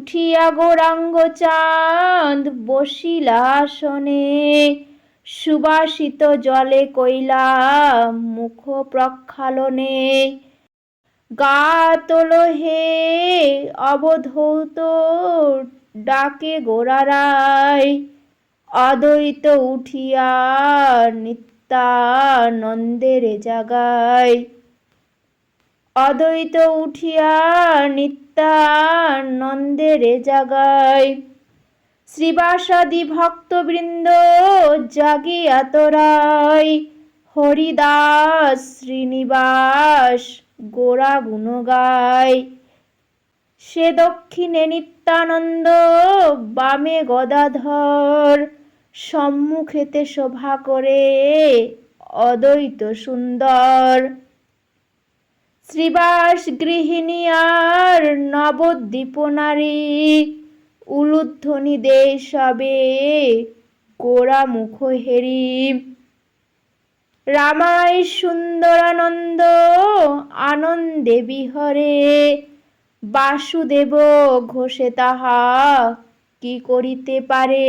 উঠিয়া গৌরাঙ্গ চাঁদ বসিলা আসনে। সুবাসিত জলে কইলা মুখ প্রক্ষালনে। গা তোল হে অবধৌত ডাকে গোড়ারায় অদ্বৈত উঠিয়া নিত্যানন্দের জাগায়। অদ্বৈত উঠিয়া নিত্যানন্দের জাগায় শ্রীবাসাদি ভক্তবৃন্দ জাগিয়া তোরাই। হরিদাস শ্রীনিবাস গোরা গুণ গায় সে দক্ষিণে নিত্যানন্দ বামে গদাধর। সম্মুখেতে শোভা করে অদ্বৈত সুন্দর। শ্রীবাস গৃহিণী আর নবদ্বীপ নারী উলুধ্বনি দে সবে গোরা মুখ হেরি। রামায় সুন্দরানন্দ আনন্দে বিহরে। বাসুদেব ঘোষে তাহা কি করিতে পারে?